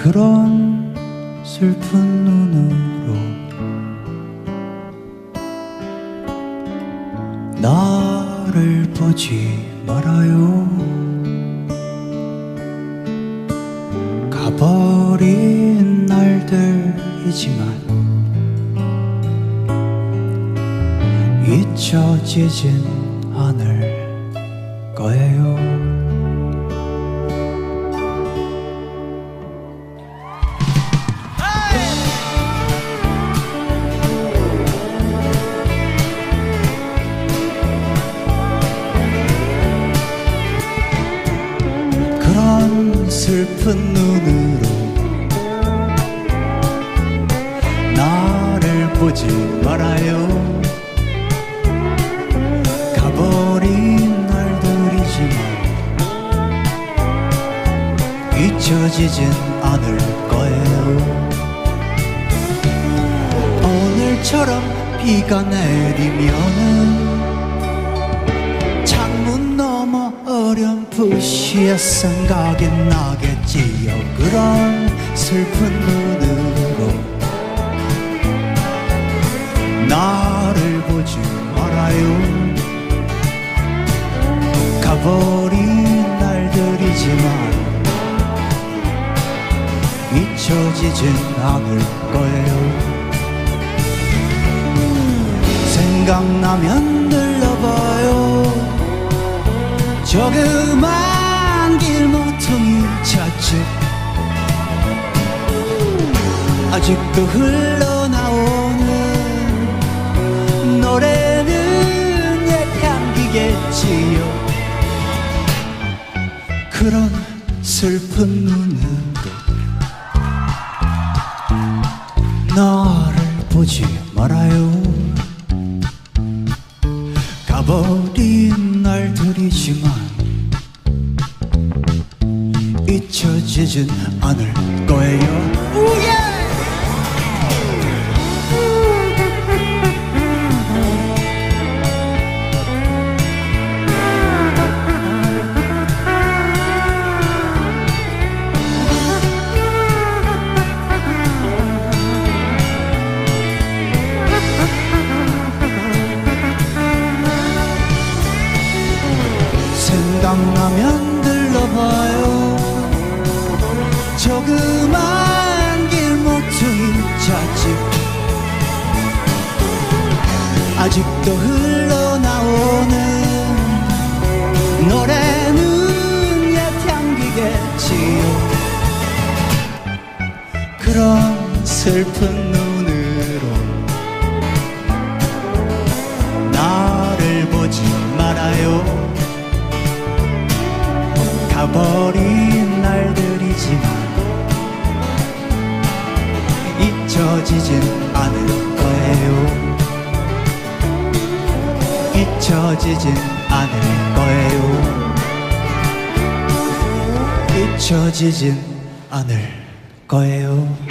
그런 슬픈 눈으로 나를 보지 말아요. 가버린 날들이지만 잊혀지진 않을 거예요 슬픈 눈으로 나를 보지 말아요. 가버린 날들이지만 잊혀지진 않을 거예요. 오늘처럼 비가 내리면은 어렴풋이 생각이 나겠지요. 그런 슬픈 눈으로 나를 보지 말아요. 가버린 날들이지만 잊혀지진 않을 거예요. 생각나면 조그만 길모퉁이 찻집 아직도 흘러나오는 노래는 옛 향기겠지요. 그런 슬픈 눈으로 나를 보지 말아요. 가버린 날들이지만 잊혀지진 않을 거예요. 생각나면 들러봐요 조그만 길모퉁이 찻집 아직도 흘러나오는 노래는 옛 향기겠지요. 그런 슬픈 눈으로 나를 보지 말아요. 가버린 잊혀지진 않을 거예요. 잊혀지진 않을 거예요. 잊혀지진 않을 거예요